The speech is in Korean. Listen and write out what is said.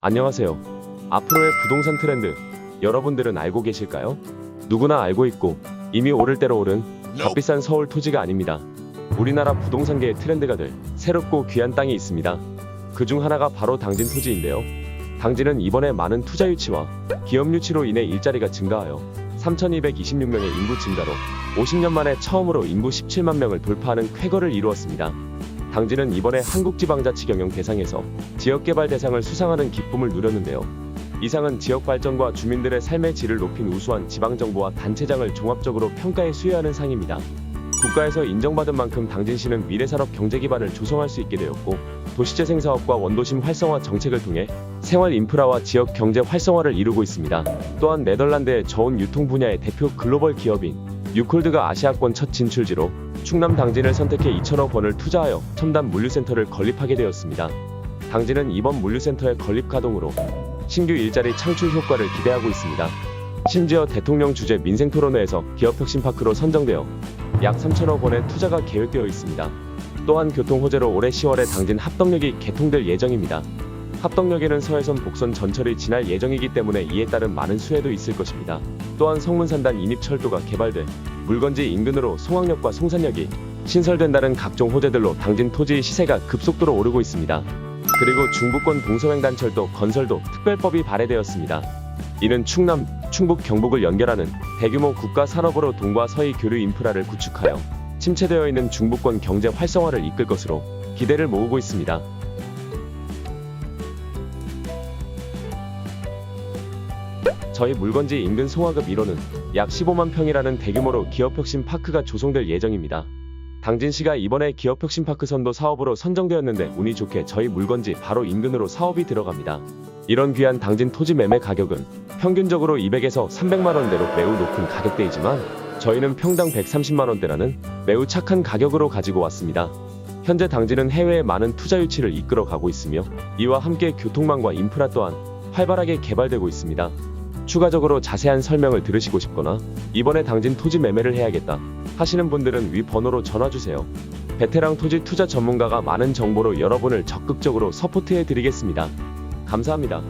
안녕하세요. 앞으로의 부동산 트렌드 여러분들은 알고 계실까요? 누구나 알고 있고 이미 오를 대로 오른 값비싼 서울 토지가 아닙니다. 우리나라 부동산계의 트렌드가 될 새롭고 귀한 땅이 있습니다. 그 중 하나가 바로 당진 토지인데요. 당진은 이번에 많은 투자 유치와 기업 유치로 인해 일자리가 증가하여 3,226명의 인구 증가로 50년 만에 처음으로 인구 17만 명을 돌파하는 쾌거를 이루었습니다. 당진은 이번에 한국지방자치 경영 대상에서 지역개발 대상을 수상하는 기쁨을 누렸는데요. 이상은 지역 발전과 주민들의 삶의 질을 높인 우수한 지방정부와 단체장을 종합적으로 평가해 수여하는 상입니다. 국가에서 인정받은 만큼 당진시는 미래산업 경제 기반을 조성할 수 있게 되었고 도시재생 사업과 원도심 활성화 정책을 통해 생활 인프라와 지역 경제 활성화를 이루고 있습니다. 또한 네덜란드의 저온 유통 분야의 대표 글로벌 기업인 유콜드가 아시아권 첫 진출지로 충남 당진을 선택해 2천억 원을 투자하여 첨단 물류센터를 건립하게 되었습니다. 당진은 이번 물류센터의 건립 가동으로 신규 일자리 창출 효과를 기대하고 있습니다. 심지어 대통령 주재 민생 토론회에서 기업 혁신 파크로 선정되어 약 3천억 원의 투자가 계획되어 있습니다. 또한 교통 호재로 올해 10월에 당진 합덕역이 개통될 예정입니다. 합덕역에는 서해선 복선 전철이 지날 예정이기 때문에 이에 따른 많은 수혜도 있을 것입니다. 또한 성문산단 인입철도가 개발돼 물건지 인근으로 송악역과 송산역이 신설된다는 각종 호재들로 당진 토지의 시세가 급속도로 오르고 있습니다. 그리고 중부권 동서횡단철도 건설도 특별법이 발의되었습니다. 이는 충남, 충북, 경북을 연결하는 대규모 국가 산업으로 동과 서의 교류 인프라를 구축하여 침체되어 있는 중부권 경제 활성화를 이끌 것으로 기대를 모으고 있습니다. 저희 물건지 인근 송화급 1호는 약 15만 평이라는 대규모로 기업혁신 파크가 조성될 예정입니다. 당진시가 이번에 기업혁신 파크 선도 사업으로 선정되었는데 운이 좋게 저희 물건지 바로 인근으로 사업이 들어갑니다. 이런 귀한 당진 토지 매매 가격은 평균적으로 200에서 300만 원대로 매우 높은 가격대이지만 저희는 평당 130만 원대라는 매우 착한 가격으로 가지고 왔습니다. 현재 당진은 해외에 많은 투자 유치를 이끌어 가고 있으며 이와 함께 교통망과 인프라 또한 활발하게 개발되고 있습니다. 추가적으로 자세한 설명을 들으시고 싶거나 이번에 당진 토지 매매를 해야겠다 하시는 분들은 위 번호로 전화 주세요. 베테랑 토지 투자 전문가가 많은 정보로 여러분을 적극적으로 서포트해 드리겠습니다. 감사합니다.